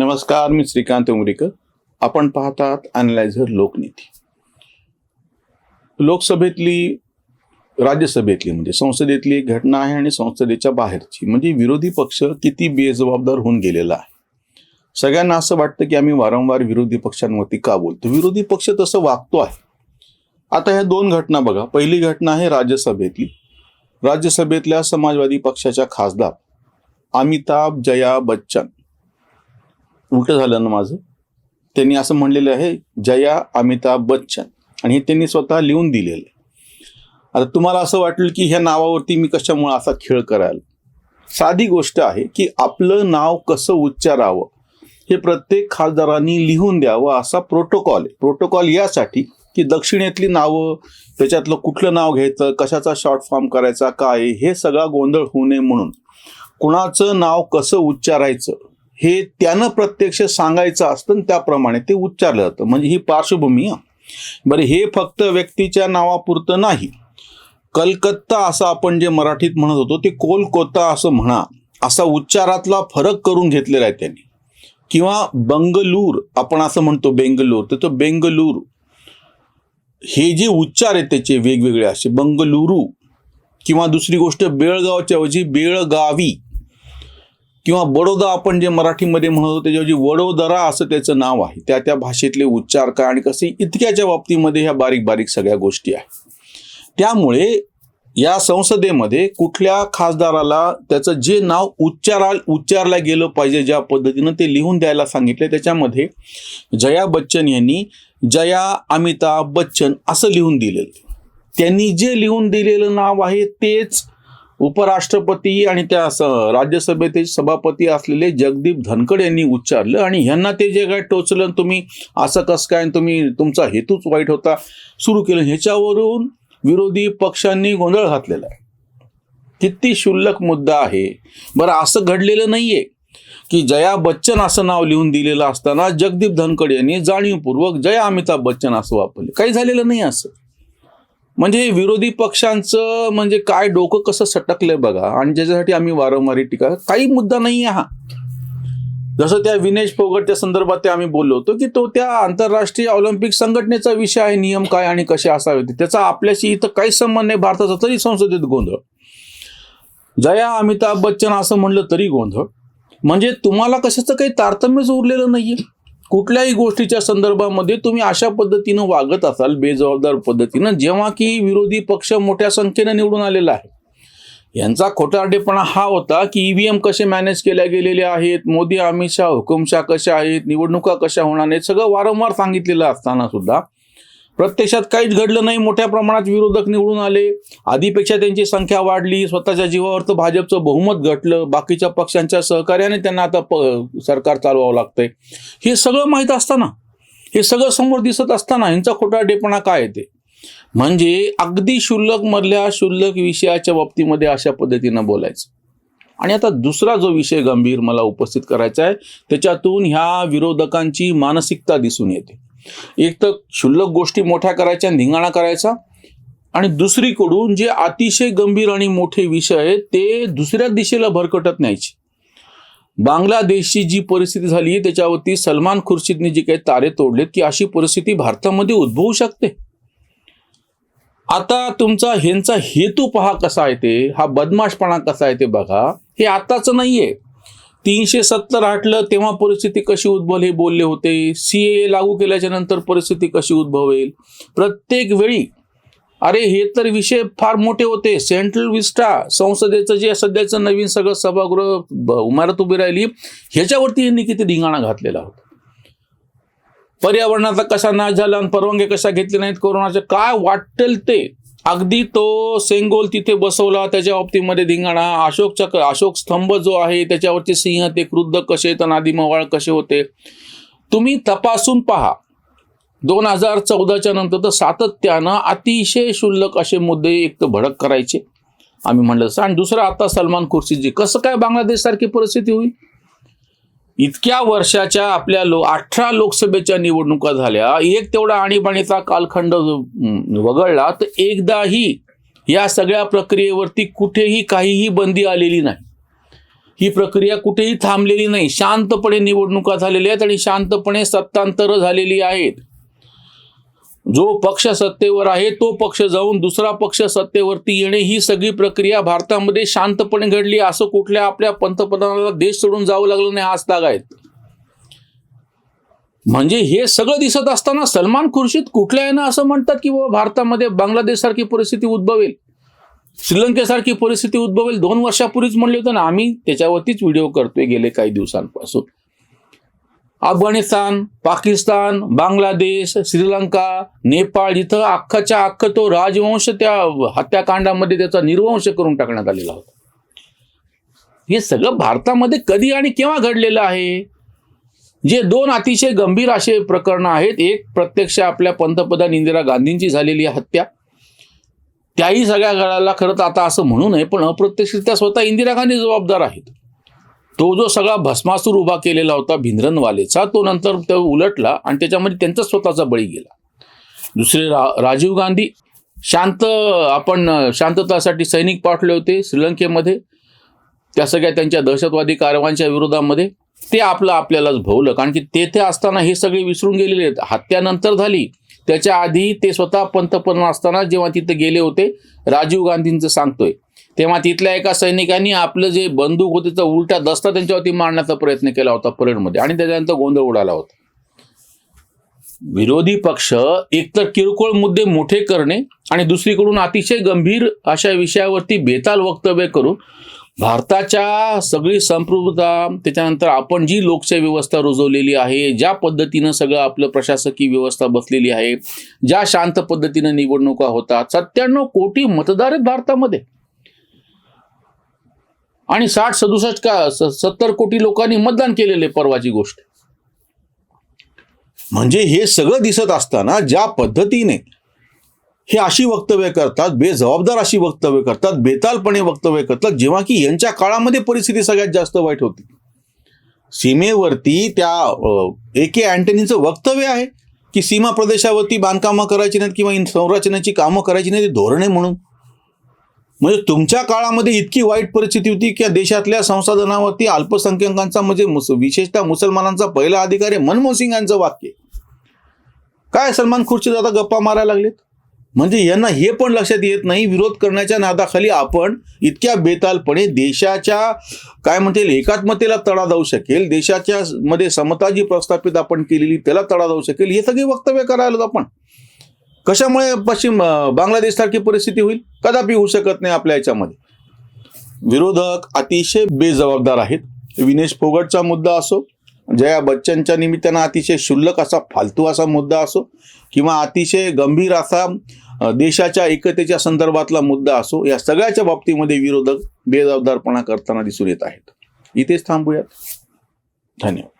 नमस्कार मी श्रीकांत उमरीकर. आपण पाहतात अनलायझर लोकनीती. लोकसभेतली राज्यसभेतली म्हणजे संसदेतली एक घटना आहे आणि संसदेच्या बाहेरची. म्हणजे विरोधी पक्ष किती बेजबाबदार होऊन गेलेला आहे. सगळ्यांना असं वाटतं की आम्ही वारंवार विरोधी पक्षांवरती का बोलतो? विरोधी पक्ष तसं वागतो आहे. आता ह्या दोन घटना बघा. पहिली घटना आहे राज्यसभेतली. राज्यसभेतल्या समाजवादी पक्षाच्या खासदार अमिताभ जया बच्चन. उलट झालं ना माझं. त्यांनी असं म्हणलेलं आहे जया अमिताभ बच्चन. आणि हे त्यांनी स्वतः लिहून दिलेलं आहे. आता तुम्हाला असं वाटलं की ह्या नावावरती मी कशामुळे असा खेळ करायला? साधी गोष्ट आहे की आपलं नाव कसं उच्चारावं हे प्रत्येक खासदारांनी लिहून द्यावं असा प्रोटोकॉल आहे. प्रोटोकॉल यासाठी की दक्षिणेतली नावं त्याच्यातलं कुठलं नाव घ्यायचं कशाचा शॉर्ट फॉर्म करायचा काय हे सगळा गोंधळ होऊ नये म्हणून. कुणाचं नाव कसं उच्चारायचं हे त्यानं प्रत्यक्ष सांगायचं असतं आणि त्याप्रमाणे ते उच्चारलं जातं. म्हणजे ही पार्श्वभूमी बरं हे फक्त व्यक्तीच्या नावापुरतं नाही. कलकत्ता असं आपण जे मराठीत म्हणत होतो ते कोलकोता असं म्हणा असा उच्चारातला फरक करून घेतलेला आहे त्यांनी. किंवा बंगलूर आपण असं म्हणतो बेंगलूर तर तो बेंगलूर हे जे उच्चार आहेत त्याचे वेगवेगळे असे बंगलुरू किंवा दुसरी गोष्ट बेळगावच्या ऐवजी बेळगावी किंवा बडोदा आपण जे मराठीमध्ये म्हणतो त्याच्याऐवजी वडोदरा असं त्याचं नाव आहे त्या त्या भाषेतले उच्चार काय आणि कसे इतक्याच्या बाबतीमध्ये ह्या बारीक बारीक सगळ्या गोष्टी आहेत. त्यामुळे या संसदेमध्ये कुठल्या खासदाराला त्याचं जे नाव उच्चारा उच्चारला गेलं पाहिजे ज्या पद्धतीनं ते लिहून द्यायला सांगितले त्याच्यामध्ये जया बच्चन यांनी जया अमिताभ बच्चन असं लिहून दिलेलं. त्यांनी जे लिहून दिलेलं नाव आहे तेच उपराष्ट्रपती आणि त्या राज्यसभेचे सभापती असलेले जगदीप धनखड यांनी उच्चारलं आणि ह्यांना ते जे काय टोचलं तुम्ही असं कसं काय आणि तुम्ही तुमचा हेतूच वाईट होता सुरू केलं. ह्याच्यावरून विरोधी पक्षांनी गोंधळ घातलेला आहे. किती क्षुल्लक मुद्दा आहे. बरं असं घडलेलं नाहीये की जया बच्चन असं नाव लिहून दिलेलं असताना जगदीप धनखड यांनी जाणीवपूर्वक जया अमिताभ बच्चन असं वापरले. काही झालेलं नाही असं. म्हणजे विरोधी पक्षांचं म्हणजे काय डोकं कसं सटकलंय बघा. आणि ज्याच्यासाठी आम्ही वारंवार टीका काही मुद्दा नाही आहे हा. जसं त्या विनेश फोगटच्या संदर्भात ते आम्ही बोललो होतो की तो त्या आंतरराष्ट्रीय ऑलिम्पिक संघटनेचा विषय आहे नियम काय आणि कसे असावे ते. त्याचा आपल्याशी इथं काही संबंध नाही भारताचा तरी संसदेत गोंधळ. जया अमिताभ बच्चन असं म्हणलं तरी गोंधळ. म्हणजे तुम्हाला कशाचं काही तारतम्यच उरलेलं नाहीये. कुठल्याही गोष्टीच्या संदर्भामध्ये तुम्ही अशा पद्धतीनं वागत असाल बेजबाबदार पद्धतीनं जेव्हा की विरोधी पक्ष मोठ्या संख्येनं निवडून आलेला आहे. यांचा खोटारडेपणा हा होता की ईव्हीएम कसे मॅनेज केल्या गेलेले आहेत मोदी अमित शाह हुकुमशाह कशा आहेत निवडणुका कशा होणार आहेत सगळं वारंवार सांगितलेलं असताना सुद्धा प्रत्यक्षात काहीच घडलं नाही. मोठ्या प्रमाणात विरोधक निवडून आले. आधीपेक्षा त्यांची संख्या वाढली. स्वतःच्या जीवावर तर भाजपचं बहुमत घटलं. बाकीच्या पक्षांच्या सहकार्याने त्यांना आता प सरकार चालवावं लागतंय. हे सगळं माहीत असताना हे सगळं समोर दिसत असताना यांचा खोटारडेपणा काय येते म्हणजे अगदी क्षुल्लक मधल्या क्षुल्लक विषयाच्या बाबतीमध्ये अशा पद्धतीनं बोलायचं. आणि आता दुसरा जो विषय गंभीर मला उपस्थित करायचा आहे त्याच्यातून ह्या विरोधकांची मानसिकता दिसून येते. एक तर क्षुल्लक गोष्टी मोठ्या करायच्या धिंगाणा करायचा. आणि दुसरीकडून जे अतिशय गंभीर आणि मोठे विषय आहेत ते दुसऱ्या दिशेला भरकटत न्यायचे. बांगलादेशची जी परिस्थिती झाली त्याच्यावरती सलमान खुर्शीदने जी काही तारे तोडलेत की अशी परिस्थिती भारतामध्ये उद्भवू शकते. आता तुमचा ह्यांचा हेतू पहा कसा आहे ते हा बदमाशपणा कसा आहे ते बघा. हे आताच नाहीये. तीनशे सत्तर आटलं तेव्हा परिस्थिती कशी उद्भवल हे बोलले होते. सीए लागू केल्याच्यानंतर परिस्थिती कशी उद्भवेल? प्रत्येक वेळी अरे हे तर विषय फार मोठे होते. सेंट्रल विस्टा संसदेचं जे सध्याचं नवीन सगळं सभागृह इमारत उभी राहिली ह्याच्यावरती यांनी किती धिंगाणा घातलेला होता. पर्यावरणाचा कसा नाश झाला आणि परवानग्या कशा घेतल्या नाहीत कोरोनाचे? काय वाटेल ते? अगदी तो सेंगोल तिथे बसवला त्याच्या बाबतीमध्ये धिंगाणा. अशोक चक्र अशोक स्तंभ जो आहे त्याच्यावरचे सिंह ते क्रुद्ध कसे आहेत मवाळ कसे होते? तुम्ही तपासून पहा. दोन हजार चौदाच्या नंतर तर सातत्यानं अतिशय क्षुल्लक असे मुद्दे एक तर भडक करायचे. आम्ही म्हणलं तसं आणि दुसरं आता सलमान खुर्शीजी कसं काय बांगलादेशसारखी परिस्थिती होईल? इतक्या वर्षाच्या आपल्या लो अठरा लोकसभेच्या निवडणुका झाल्या. एक तेवढा आणीबाणीचा कालखंड वगळला तर एकदाही या सगळ्या प्रक्रियेवरती कुठेही काहीही बंदी आलेली नाही. ही प्रक्रिया कुठेही थांबलेली नाही. शांतपणे निवडणुका झालेल्या आहेत आणि शांतपणे सत्तांतर झालेली आहेत. जो पक्ष सत्तेवर आहे तो पक्ष जाऊन दुसरा पक्ष सत्तेवरती येणे ही सगळी प्रक्रिया भारतामध्ये शांतपणे घडली. असं कुठल्या आपल्या पंतप्रधानाला देश सोडून जावं लागलं नाही आज ताग आहेत. म्हणजे हे सगळं दिसत असताना सलमान खुर्शीद कुठल्या येणं असं म्हणतात की बाबा भारतामध्ये बांगलादेशसारखी परिस्थिती उद्भवेल? श्रीलंकेसारखी परिस्थिती उद्भवेल? दोन वर्षापूर्वीच म्हणले होते ना आम्ही त्याच्यावरतीच व्हिडिओ करतोय गेले काही दिवसांपासून. अफगाणिस्तान पाकिस्तान बांगलादेश श्रीलंका नेपाळ इथं अख्खाच्या अख्ख तो राजवंश त्या हत्याकांडामध्ये त्याचा निर्वंश करून टाकण्यात आलेला होता. हे सगळं भारतामध्ये कधी आणि केव्हा घडलेलं आहे? जे दोन अतिशय गंभीर असे प्रकरणं आहेत एक प्रत्यक्ष आपल्या पंतप्रधान इंदिरा गांधींची झालेली हत्या. त्याही सगळ्या घडायला खरं तर आता असं म्हणू नये पण अप्रत्यक्षरित्या स्वतः इंदिरा गांधी जबाबदार आहेत. तो जो सगळा भस्मासूर उभा केलेला होता भिंद्रनवालेचा तो नंतर तो उलटला आणि त्याच्यामध्ये त्यांचा स्वतःचा बळी गेला. दुसरे रा राजीव गांधी शांत आपण शांततासाठी सैनिक पाठवले होते श्रीलंकेमध्ये. त्या सगळ्या त्यांच्या दहशतवादी कारवांच्या विरोधामध्ये. ते आपलं आपल्यालाच भोवलं कारण की तेथे असताना हे सगळे विसरून गेलेले आहेत. हत्यानंतर झाली. त्याच्या आधी ते स्वतः पंतप्रधान असताना जेव्हा तिथे गेले होते राजीव गांधींचं सांगतोय. तेव्हा तिथल्या एका सैनिकांनी आपलं जे बंदूक होते तर उलटा दस्ता त्यांच्यावरती मारण्याचा प्रयत्न केला होता परेडमध्ये आणि त्याच्यानंतर गोंधळ उडाला होता. विरोधी पक्ष एकतर किरकोळ मुद्दे मोठे करणे आणि दुसरीकडून अतिशय गंभीर अशा विषयावरती बेताल वक्तव्य करून भारताच्या सगळी संप्रभुता त्याच्यानंतर आपण जी लोकशाही व्यवस्था रुजवलेली आहे ज्या पद्धतीनं सगळं आपलं प्रशासकीय व्यवस्था बसलेली आहे ज्या शांत पद्धतीनं निवडणुका होतात सत्त्याण्णव कोटी मतदार आहेत भारतामध्ये. आणि साठ सदुसष्ट का सत्तर कोटी लोकांनी मतदान केलेले परवाची गोष्ट. म्हणजे हे सगळं दिसत असताना ज्या पद्धतीने हे अशी वक्तव्य करतात बेजबाबदार अशी वक्तव्य करतात बेतालपणे वक्तव्य करतात जेव्हा की यांच्या काळामध्ये परिस्थिती सगळ्यात जास्त वाईट होती. सीमेवरती त्या ए के अँटनीचं वक्तव्य आहे की सीमा प्रदेशावरती बांधकामं करायची नाहीत किंवा संरचनेची कामं करायची नाही धोरणे म्हणून. म्हणजे तुमच्या काळामध्ये इतकी वाईट परिस्थिती होती की देशातल्या संसाधनावरती अल्पसंख्याकांचा म्हणजे मुस- विशेषतः मुसलमानांचा पहिला अधिकार आहे मनमोहन सिंग यांचं वाक्य काय सलमान खुर्शीद आता गप्पा मारायला लागलेत? म्हणजे यांना हे पण लक्षात येत नाही विरोध करण्याच्या नादाखाली आपण इतक्या बेतालपणे देशाच्या काय म्हणते एकात्मतेला तडा जाऊ शकेल देशाच्या मध्ये समता जी प्रस्थापित आपण केलेली त्याला तडा जाऊ शकेल हे सगळे वक्तव्य करायला आपण. कशामुळे पश्चिम बांगलादेश बांगलादेशसारखी परिस्थिती होईल? कदापि होऊ शकत नाही आपल्या याच्यामध्ये. विरोधक अतिशय बेजबाबदार आहेत. विनेश फोगटचा मुद्दा असो जया बच्चनच्या निमित्तानं अतिशय क्षुल्लक असा फालतू असा मुद्दा असो किंवा अतिशय गंभीर असा देशाच्या एकतेच्या संदर्भातला मुद्दा असो या सगळ्याच्या बाबतीमध्ये विरोधक बेजबाबदारपणा करताना दिसून येत आहेत. इथेच थांबूयात. धन्यवाद.